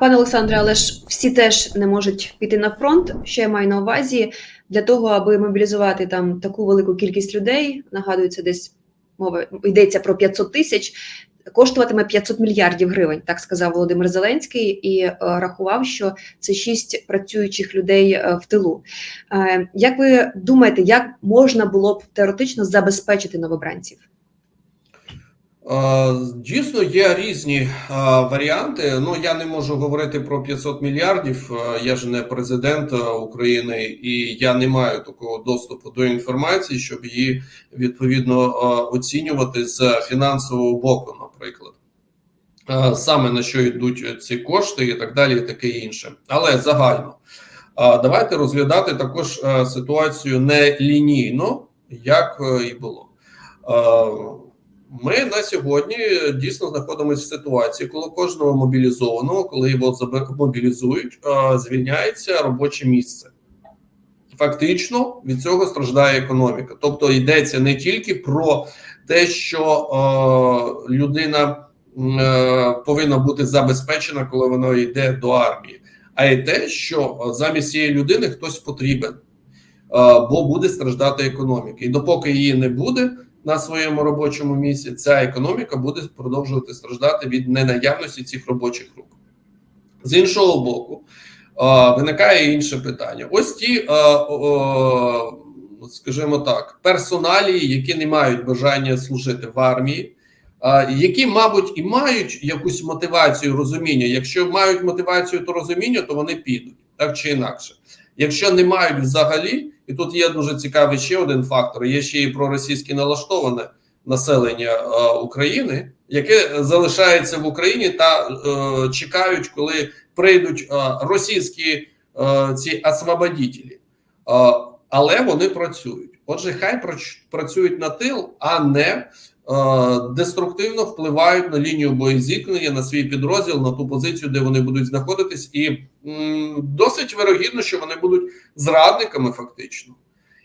Пане Олександре, але ж всі теж не можуть піти на фронт. Що я маю на увазі для того, аби мобілізувати там таку велику кількість людей. Нагадується, десь мова йдеться про 500 тисяч. Коштуватиме 500 мільярдів гривень, так сказав Володимир Зеленський, і е, рахував, що це шість працюючих людей е, в тилу. Е, як ви думаєте, як можна було б теоретично забезпечити новобранців? Дійсно, є різні варіанти. Ну я не можу говорити про 500 мільярдів. Я ж не президент України, і я не маю такого доступу до інформації, щоб її відповідно оцінювати з фінансового боку, наприклад. Саме на що йдуть ці кошти, і так далі, і таке інше. Але загально давайте розглядати також ситуацію не лінійно, як е, і було. Е, ми на сьогодні дійсно знаходимося в ситуації, коли кожного мобілізованого, коли його мобілізують, е, звільняється робоче місце. Фактично від цього страждає економіка. Тобто йдеться не тільки про те, що е, людина е, повинна бути забезпечена, коли вона йде до армії, а й те, що е, замість цієї людини хтось потрібен, е, бо буде страждати економіка. І допоки її не буде на своєму робочому місці, ця економіка буде продовжувати страждати від ненаявності цих робочих рук. З іншого боку, виникає інше питання. Ось ті, скажімо так, персоналії, які не мають бажання служити в армії, які, мабуть, і мають якусь мотивацію розуміння. Якщо мають мотивацію то розуміння, то вони підуть так чи інакше. Якщо не мають взагалі, і тут є дуже цікавий ще один фактор: є ще і проросійське налаштоване населення е, України, яке залишається в Україні та е, чекають, коли прийдуть е, російські е, ці освободітелі. Е, але вони працюють. Отже, хай працюють на тил, а не деструктивно впливають на лінію боєзіткнення, на свій підрозділ, на ту позицію, де вони будуть знаходитись, і досить вирогідно, що вони будуть зрадниками, фактично.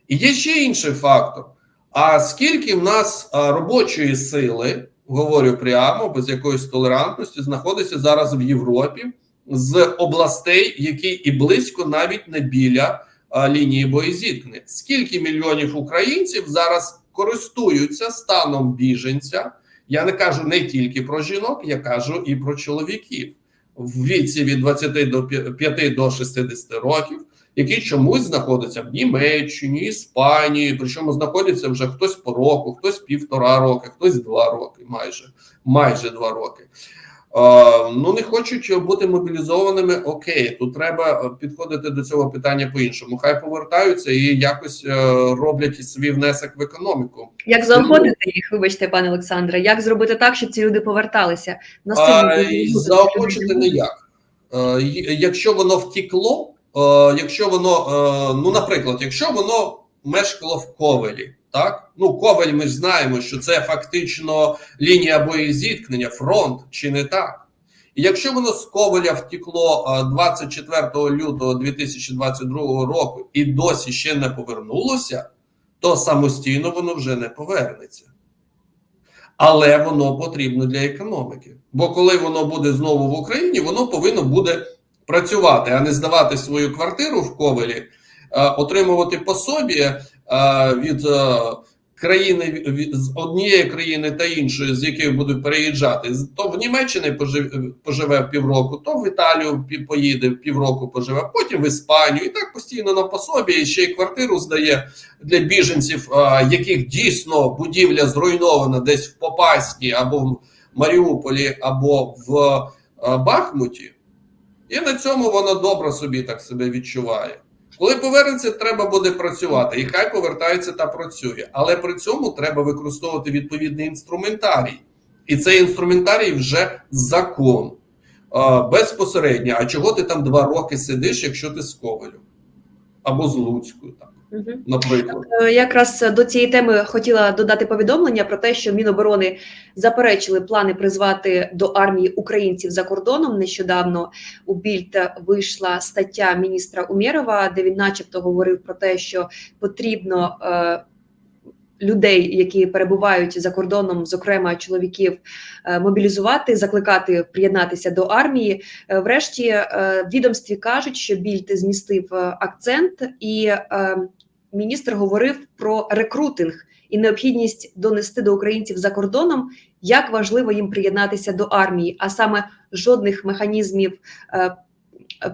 І є ще інший фактор: а скільки в нас робочої сили, говорю прямо, без якоїсь толерантності, знаходиться зараз в Європі з областей, які і близько навіть не біля лінії боєзіткнення. Скільки мільйонів українців зараз користуються станом біженця? Я не кажу не тільки про жінок, я кажу і про чоловіків в віці від 20 до 5 до 60 років, які чомусь знаходяться в Німеччині, Іспанії, причому знаходяться вже хтось по року, хтось півтора роки, хтось два роки, майже майже два роки. Е, ну не хочуть бути мобілізованими. Окей, тут треба підходити до цього питання по-іншому. Хай повертаються і якось е, роблять свій внесок в економіку. Як заохотити їх, вибачте, пане Олександре, як зробити так, щоб ці люди поверталися? Насильно А, мобілізувати і цих Заохочити ніяк. Е, Якщо воно втікло, е, якщо воно, е, ну, наприклад, якщо воно мешкало в Ковелі, так? Ну, Ковель, ми ж знаємо, що це фактично лінія боєзіткнення, фронт, чи не так? І якщо воно з Ковеля втекло е, 24 лютого 2022 року і досі ще не повернулося, то самостійно воно вже не повернеться але воно потрібно для економіки. Бо коли воно буде знову в Україні, воно повинно буде працювати, а не здавати свою квартиру в Ковелі, отримувати пособі від е, країни з однієї країни та іншої, з яких будуть переїжджати. То в Німеччині поживе, поживе півроку, то в Італію поїде півроку поживе, потім в Іспанію, і так постійно на пособі, ще й квартиру здає для біженців, яких дійсно будівля зруйнована десь в Попасні або в Маріуполі, або в Бахмуті, і на цьому вона добре собі так себе відчуває. Коли повернеться, треба буде працювати, і хай повертається та працює. Але при цьому треба використовувати відповідний інструментарій. І цей інструментарій вже закон безпосередньо. А чого ти там два роки сидиш, якщо ти з Ковалю? Або з Луцькою, так, Мгм. Наприклад. Е, Якраз до цієї теми хотіла додати повідомлення про те, що Міноборони заперечили плани призвати до армії українців за кордоном. Нещодавно у Більд вийшла стаття міністра Умєрова, де він, начебто, говорив про те, що потрібно е, людей, які перебувають за кордоном, зокрема чоловіків, е, мобілізувати, закликати приєднатися до армії. Врешті відомстві кажуть, що Більд змістив акцент, і міністр говорив про рекрутинг і необхідність донести до українців за кордоном, як важливо їм приєднатися до армії, а саме жодних механізмів. е,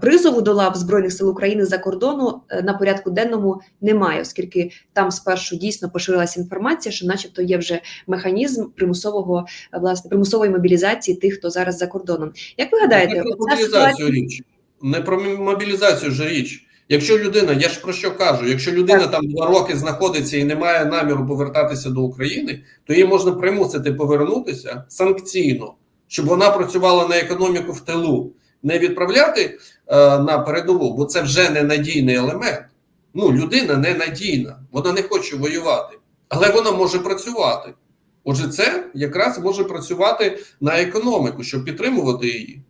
Призову до лав збройних сил України за кордону е, на порядку денному немає, оскільки там спершу дійсно поширилася інформація, що, начебто, є вже механізм примусового е, власне примусової мобілізації тих, хто зараз за кордоном. Як ви гадаєте, Не про мобілізацію ситуація річ. Не про мобілізацію ж річ. Якщо людина, я ж про що кажу, якщо людина там два роки знаходиться і не має наміру повертатися до України, то її можна примусити повернутися санкційно, щоб вона працювала на економіку в тилу, не відправляти е, на передову, бо це вже ненадійний елемент. Ну, людина ненадійна, вона не хоче воювати, але вона може працювати. Отже, це якраз може працювати на економіку, щоб підтримувати її.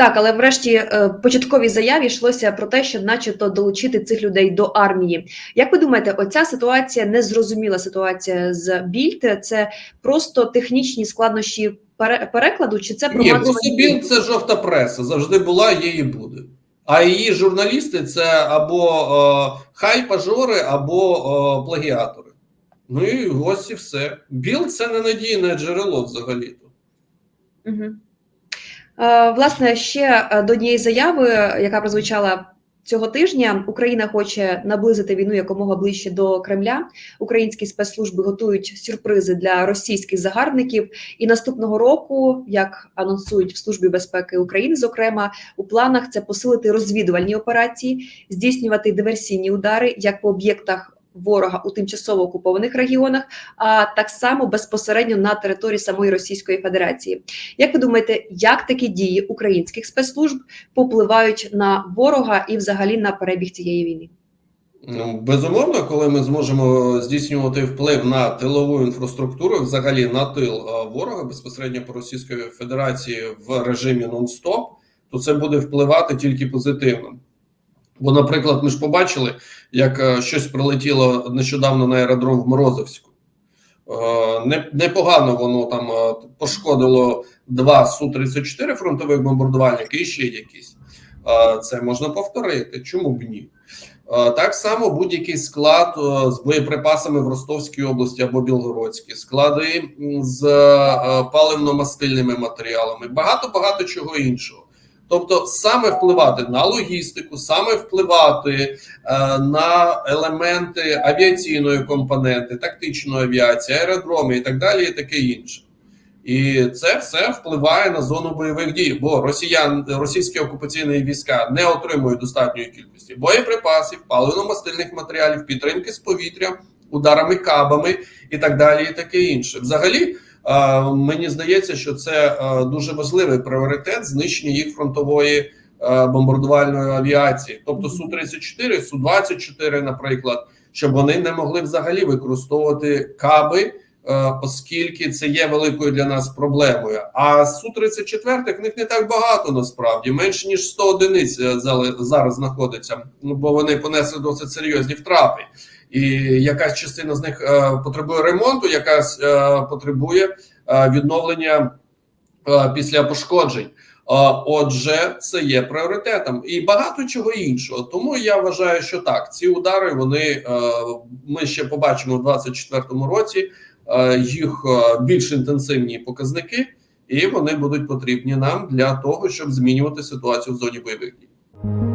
Так, але врешті е, початковій заяві йшлося про те, щоб, начебто, долучити цих людей до армії. Як ви думаєте, оця ситуація незрозуміла ситуація з Більд? Це просто технічні складнощі перекладу, чи це Ні, просто Білд це жовта преса, завжди була, є і буде. А її журналісти це або е, хай-пажори, або е, плагіатори. Ну і ось і все. Білд це ненадійне джерело взагалі-то. Угу. Е, власне, ще е, до однієї заяви, яка прозвучала цього тижня, Україна хоче наблизити війну якомога ближче до Кремля. Українські спецслужби готують сюрпризи для російських загарбників. І наступного року, як анонсують в службі безпеки України, зокрема у планах це посилити розвідувальні операції, здійснювати диверсійні удари як по об'єктах. Ворога у тимчасово окупованих регіонах, а так само безпосередньо на території самої Російської Федерації. Як ви думаєте, як такі дії українських спецслужб попливають на ворога і взагалі на перебіг цієї війни? Ну, безумовно, коли ми зможемо здійснювати вплив на тилову інфраструктуру, взагалі на тил ворога безпосередньо по Російської Федерації в режимі нон-стоп, то це буде впливати тільки позитивно. Бо, наприклад, ми ж побачили, як е, щось прилетіло нещодавно на аеродром в Морозовську. Е, Непогано воно там е, пошкодило два Су-34 фронтових бомбардувальники і ще якісь. Це можна повторити. Чому б ні? Так само будь-який склад з боєприпасами в Ростовській області або Білгородській, склади з паливно-мастильними матеріалами, багато багато чого іншого. Тобто, саме впливати на логістику, саме впливати е, на елементи авіаційної компоненти, тактичної авіації, аеродроми і так далі, і таке інше. І це все впливає на зону бойових дій, бо росіян, російські окупаційні війська не отримують достатньої кількості боєприпасів, паливно-мастильних матеріалів, підтримки з повітря, ударами кабами і так далі, і таке інше. Взагалі, мені здається, що це дуже важливий пріоритет знищення їх фронтової бомбардувальної авіації, тобто су 34 су 24 наприклад, щоб вони не могли взагалі використовувати каби. Оскільки це є великою для нас проблемою. А су 34 в них не так багато насправді, менше ніж 100 одиниць е, зараз знаходиться, ну, бо вони понесли досить серйозні втрати. І якась частина з них е, потребує ремонту, якась е, потребує е, відновлення після пошкоджень. Отже, це є пріоритетом і багато чого іншого. Тому я вважаю, що так, ці удари вони ми ще побачимо в 2024 році їх більш інтенсивні показники, і вони будуть потрібні нам для того, щоб змінювати ситуацію в зоні бойових дій.